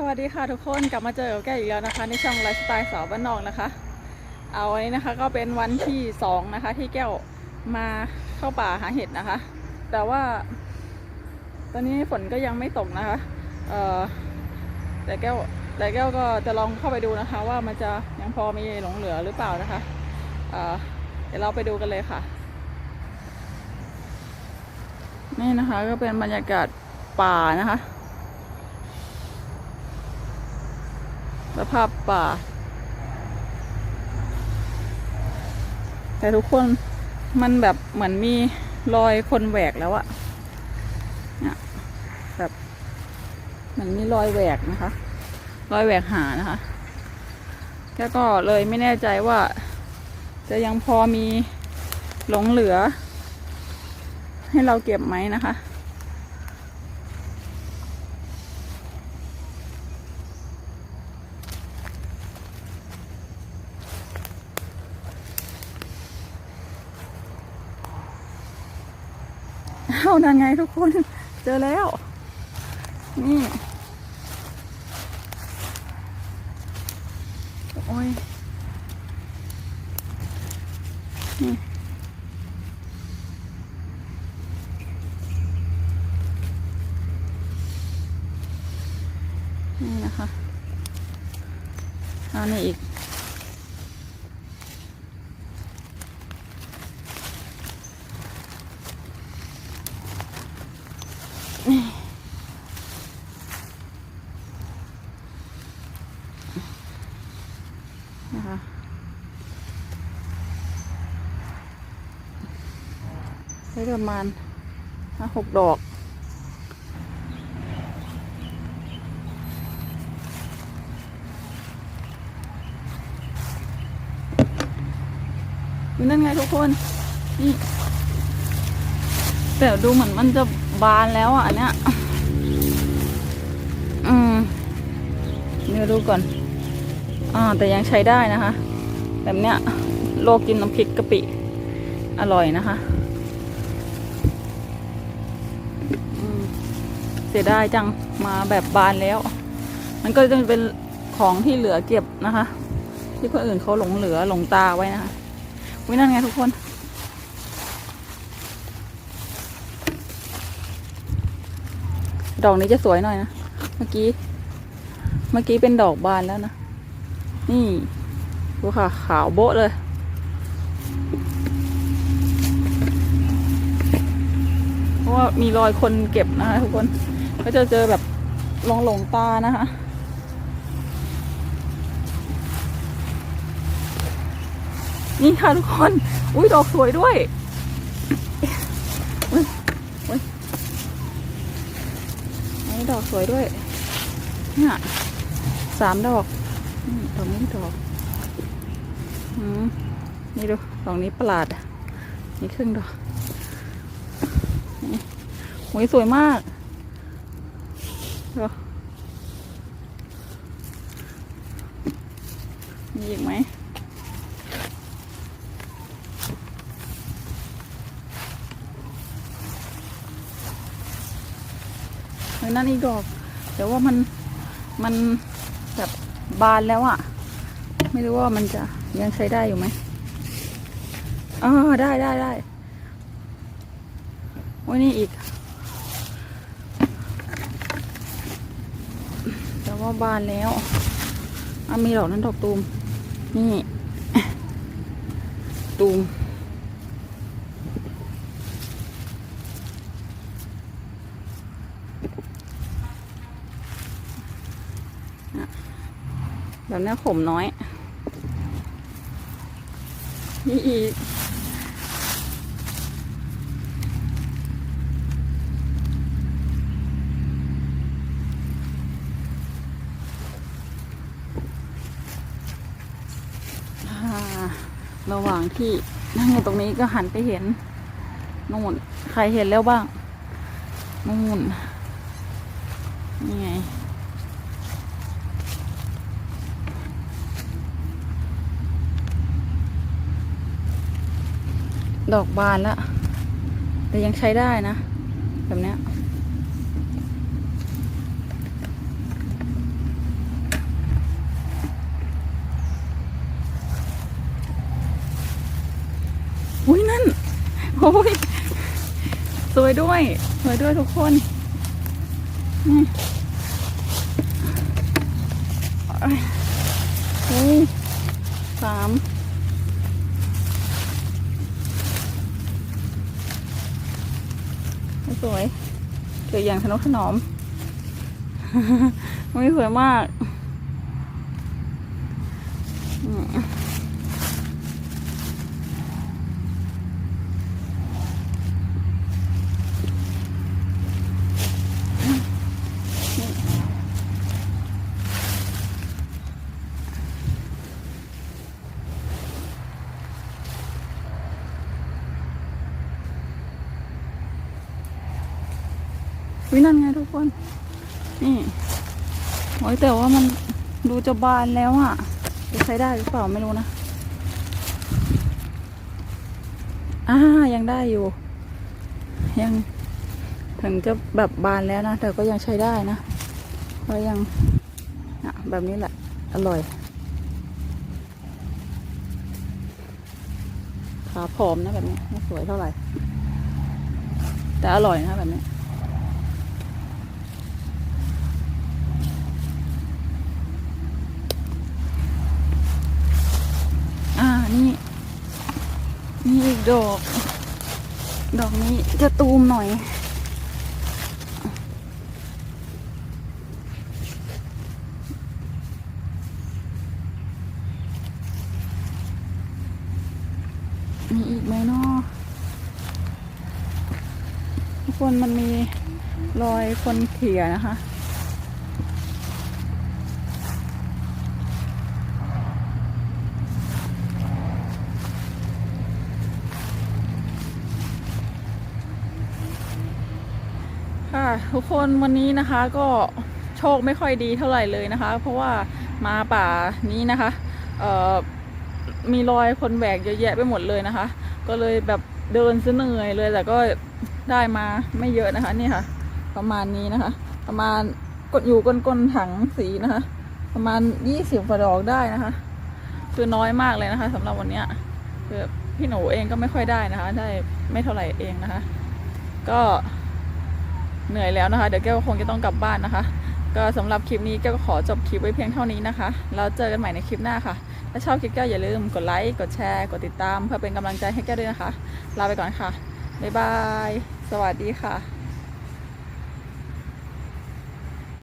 สวัสดีค่ะทุกคนกลับมาเจอกับแกอีกแล้วนะคะ ในช่องไลฟ์สไตล์สาวบ้านนอกนะคะ เอาวันนี้นะคะก็เป็นวันที่สองนะคะ ที่แก้วมาเข้าป่าหาเห็ดนะคะ แต่ว่า ตอนนี้ฝนก็ยังไม่ตกนะคะ เอ่อแต่แก้วแต่แก้วก็จะลองเข้าไปดูนะคะ ว่ามันจะยังพอมีหลงเหลือหรือเปล่านะคะเอ่อเดี๋ยวเราไปดูกันเลยค่ะ นี่นะคะก็เป็นบรรยากาศป่านะคะ สภาพป่า แต่ทุกคนมันแบบเหมือนมีรอยคนแหวกแล้วอะเนี่ยแบบเหมือนมีรอยแหวกนะคะ รอยแหวกหานะคะ แล้วก็เลยไม่แน่ใจว่า จะยังพอมีหลงเหลือ ให้เราเก็บไหมนะคะ เอานั่นไงทุกคน เจอแล้ว นี่โอ้ยนี่นี่นะคะเอานี่อีก นะคะได้ประมาณห้าหกดอกอยู่นั่นไงทุกคน นี่ แต่ดูเหมือนมันจะบานแล้วอะอันเนี้ย อืม เดี๋ยวดูก่อน อ่าแต่ยังใช้ได้นะคะ แบบเนี้ยโลกกินน้ำพริกกะปิ อร่อยนะคะเสียดายจังมาแบบบานแล้ว มันก็จะเป็นของที่เหลือเก็บนะคะ ที่คนอื่นเขาหลงเหลือหลงตาไว้นะคะวินั่นไงทุกคน ดอกนี้จะสวยหน่อยนะ เมื่อกี้ เมื่อกี้เป็นดอกบานแล้วนะ นี่ดูค่ะ ขาวโบ๊ะเลย เพราะว่ามีรอยคนเก็บนะคะทุกคน ก็จะเจอแบบหลงหลงตานะคะนี่ค่ะทุกคน อุ้ยดอกสวยด้วยอุ้ยอุ้ยนนี้ดอกสวยด้วย เนี่ยสามดอก นี่ดอกนี้ดอกอืมนี่ดูดอกนี้ประหลาดอะนี่ครึ่งดอกนี่โอ้ยสวยมากดูมีอีกไหมเฮ้ยนั่นอีกดอก แต่ว่ามัน มันแบบ บานแล้วอะไม่รู้ว่ามันจะยังใช้ได้อยู่ไหมอ๋อได้ได้ได้โอ้ยนี่อีก แต่ว่าบานแล้วอะมีดอกนั้นดอกตูม นี่ ตูม แบบนี้ขมน้อย นี่อีก ระหว่างที่นั่งอยู่ตรงนี้ก็หันไปเห็นนู่น ใครเห็นแล้วบ้างนู่นนี่ไง ดอกบานแล้วแต่ยังใช้ได้นะ แบบเนี้ยอุ้ยนั่นโอ้ยสวยด้วย สวยด้วยทุกคนสาม สวยเกิดอย่างทนุถนอมไม่สวยมากอืม วินั่นไงทุกคน นี่โอ้ยแต่ว่ามันดูจะบานแล้วอะ จะใช้ได้หรือเปล่าไม่รู้นะ อ่ายังได้อยู่ ยังถึงจะแบบบานแล้วนะ แต่ก็ยังใช้ได้นะก็ยังอะแบบนี้แหละ อร่อยขาผอมนะแบบนี้ไม่สวยเท่าไหร่ แต่อร่อยนะแบบนี้ นี่นี่อีกดอก ดอกนี้จะตูมหน่อย มีอีกไหมเนาะทุกคนมันมีรอยคนเขี่ยนะคะ ทุกคนวันนี้นะคะก็โชคไม่ค่อยดีเท่าไหร่เลยนะคะ เพราะว่ามาป่านี้นะคะเอ่อมีรอยคนแบกเยอะแยะไปหมดเลยนะคะ ก็เลยแบบเดินซะเหนื่อยเลยแต่ก็ได้มาไม่เยอะนะคะนี่ค่ะ ประมาณนี้นะคะ ประมาณกดอยู่ก้นก้นๆถังสีนะคะ ประมาณยี่สิบกว่าดอกได้นะคะ คือน้อยมากเลยนะคะสำหรับวันเนี้ยคือพี่หนูเองก็ไม่ค่อยได้นะคะ ได้ไม่เท่าไหร่เองนะคะ ก็ เหนื่อยแล้วนะคะ เดี๋ยวแก้วก็คงจะต้องกลับบ้านนะคะ ก็สำหรับคลิปนี้แก้วก็ขอจบคลิปไว้เพียงเท่านี้นะคะแล้วเจอกันใหม่ในคลิปหน้าค่ะ ถ้าชอบคลิปแก้วอย่าลืมกดไลค์กดแชร์กดติดตาม เพื่อเป็นกำลังใจให้แก้วด้วยนะคะ ลาไปก่อนค่ะบ๊ายบาย สวัสดีค่ะ